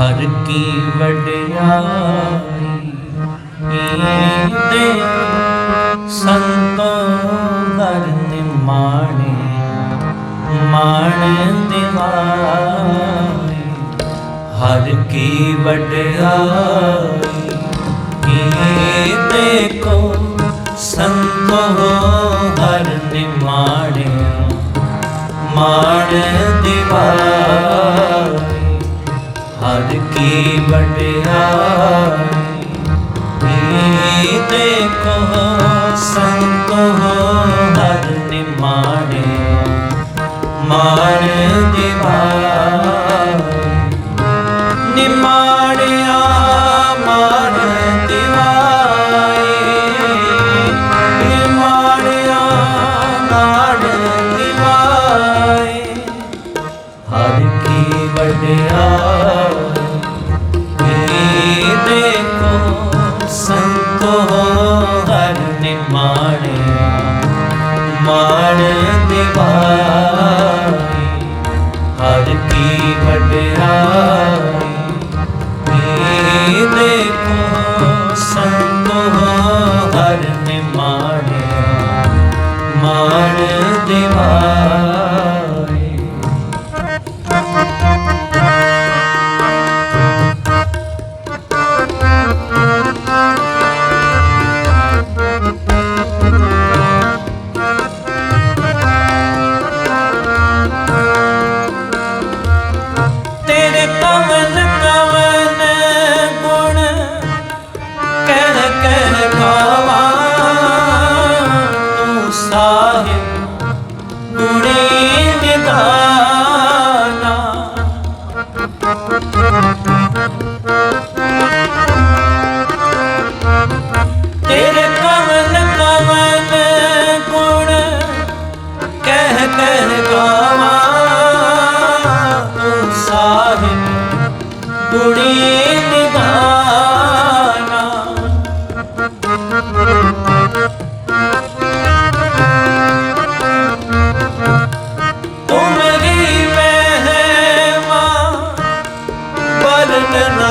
ਹਰ ਕੀ ਵਡਿਆਈ, ਈਦੇ ਸੰਤੋਂ ਕਰਦੇ ਮਾਣੇ ਮਾਣ ਦਿਵਾਈ ਹਰ ਕੀ ਵਡਿਆਈ, ਈਦੇ ਕੋ ਸੰਤੋ ਹਰ ਨਿਮਾਣੇ, ਮਾਣ ਦਿਵਾਈ ਨਾਦ ਕੀ ਵਡਿਆਈ ਦੇਖੋ ਵਡਿਆਈ ਇਹ ਦੇਖੋ ਸੰਤੋ ਹਰ ਨਿਮਾਣ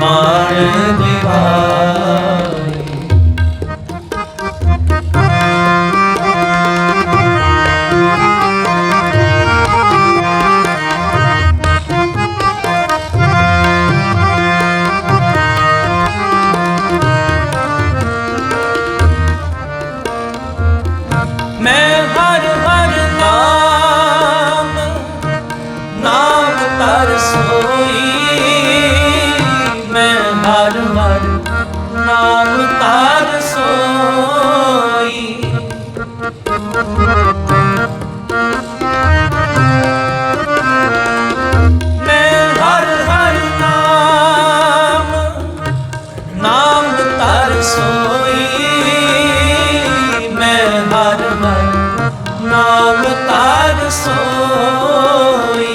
મારે દેવા. ਤਾਰ ਸੋਈ।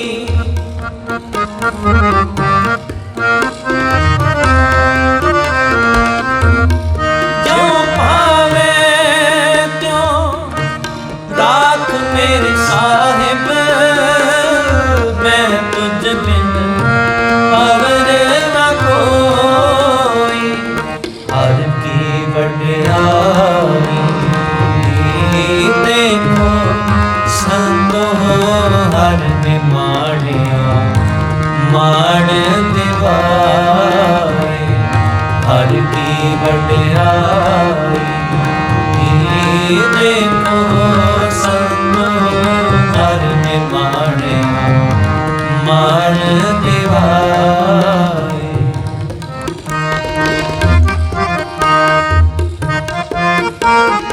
Música